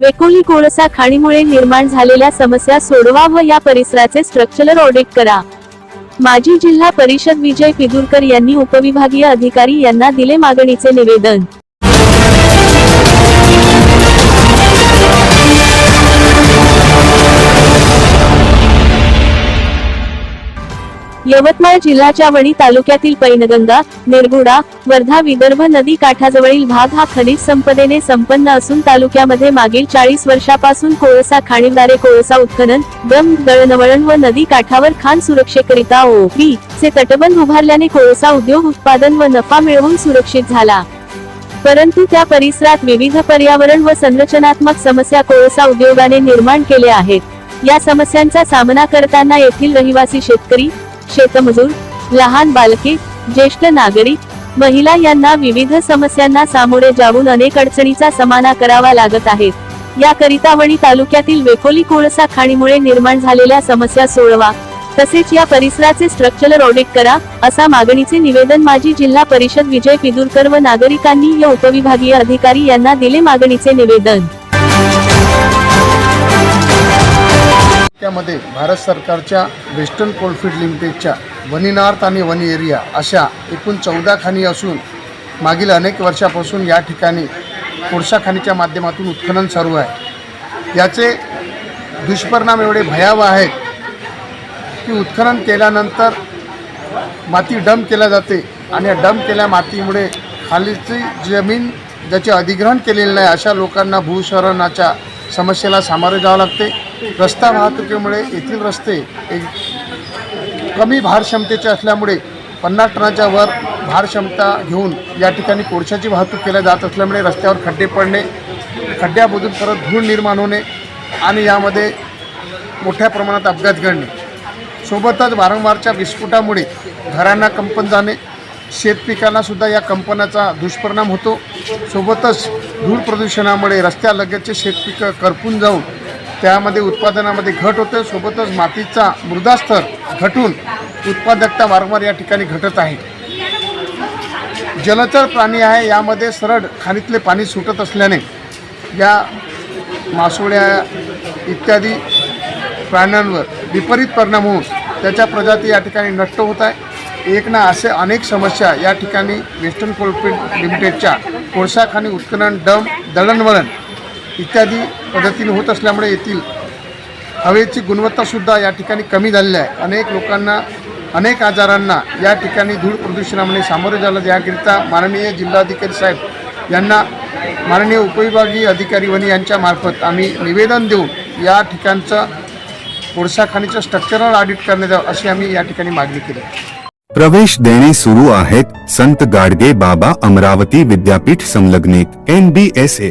वेकोली कोळसा खाणीमुळे निर्माण झालेल्या समस्या सोडवा व या परिसराचे स्ट्रक्चरल ऑडिट करा. माजी जिल्हा परिषद विजय पिदुरकर यांनी उपविभागीय अधिकारी यांना दिले मागणीचे निवेदन. यवतमाळ जिल्ह्याच्या वणी तालुक्यातील पैनगंगा निरगुडा वर्धा विदर्भ नदी काठाजवळील भाग हा खनिज संपदेने संपन्न असून तालुक्यामध्ये मागील चाळीस वर्षापासून कोळसा खाणीद्वारे कोळसा उत्खनन दम दळणवळण व नदी काठावर खान सुरक्षेकरिता ओ बी चे तटबंध उभारल्याने कोळसा उद्योग उत्पादन व नफा मिळवून सुरक्षित झाला. परंतु त्या परिसरात विविध पर्यावरण व संरचनात्मक समस्या कोळसा उद्योगाने निर्माण केल्या आहेत. या समस्यांचा सामना करताना येथील रहिवासी शेतकरी शेतमजूर लहान बालके ज्येष्ठ नागरिक महिला यांना विविध समस्यांना सामोरे जाऊन अनेक अडचणीचा समाना करावा लागत आहेत याकरिता वणी तालुक्यातील वेकोली कोळसा खाणीमुळे निर्माण झालेल्या समस्या सोडवा तसेच या परिसराचे स्ट्रक्चरल ऑडिट करा असा मागणीचे निवेदन माजी जिल्हा परिषद विजय पिदुरकर व नागरिकांनी या उपविभागीय अधिकारी यांना दिले मागणीचे निवेदन. त्यामध्ये भारत सरकारच्या वेस्टर्न कोलफील्ड लिमिटेडच्या वनी नॉर्थ आणि वनी एरिया अशा एकूण चौदा खाणी असून मागील अनेक वर्षापासून या ठिकाणी कोळसा खाणीच्या माध्यमातून उत्खनन सुरू आहे. याचे दुष्परिणाम एवढे भयावह आहेत की उत्खनन केल्यानंतर माती डंप केल्या जाते आणि या डंप केल्या मातीमुळे खालीची जमीन ज्याचे अधिग्रहण केलेलं नाही अशा लोकांना भूशरणाच्या समस्येला सामोरे जावं लागते. रस्ता वाहतुकीमुळे येथील रस्ते एक कमी भारक्षमतेचे असल्यामुळे पन्नास टनाच्या वर भारक्षमता घेऊन या ठिकाणी कोळशाची वाहतूक केल्या जात असल्यामुळे रस्त्यावर खड्डे पडणे खड्ड्यामधून परत धूळ निर्माण होणे आणि यामध्ये मोठ्या प्रमाणात अपघात घडणे. सोबतच वारंवारच्या विस्फोटामुळे घरांना कंपन जाणे शेतपिकांनासुद्धा या कंपनाचा दुष्परिणाम होतो. सोबतच धूळ प्रदूषणामुळे रस्त्यालगतचे शेतपिकं करपून जाऊन त्यामध्ये उत्पादनामध्ये घट होते. सोबतच मातीचा मृदास्तर घटून उत्पादकता वारंवार या ठिकाणी घटत आहे. जलचर प्राणी आहे. यामध्ये सरळ खाणीतले पाणी सुटत असल्याने या मासोळ्या इत्यादी प्राण्यांवर विपरीत परिणाम होऊन त्याच्या प्रजाती या ठिकाणी नष्ट होत आहे. एक ना असे अनेक समस्या या ठिकाणी वेस्टर्न कोलफील्ड लिमिटेडच्या कोळसाखाणी उत्खनन डम दळणवळण इत्यादी पद्धतीने होत असल्यामुळे येथील हवेची गुणवत्तासुद्धा या ठिकाणी कमी झालेली आहे अनेक लोकांना अनेक आजारांना या ठिकाणी धूळ प्रदूषणामुळे सामोरे झालं याकरिता माननीय जिल्हाधिकारी साहेब यांना माननीय उपविभागीय अधिकारी वनी यांच्यामार्फत आम्ही निवेदन देऊन या ठिकाणचं कोळसाखाणीचं स्ट्रक्चरल ऑडिट करण्यात यावं अशी आम्ही या ठिकाणी मागणी केली आहे. प्रवेश देणे सुरू आहेत संत गाडगे बाबा अमरावती विद्यापीठ संलग्नित N B S A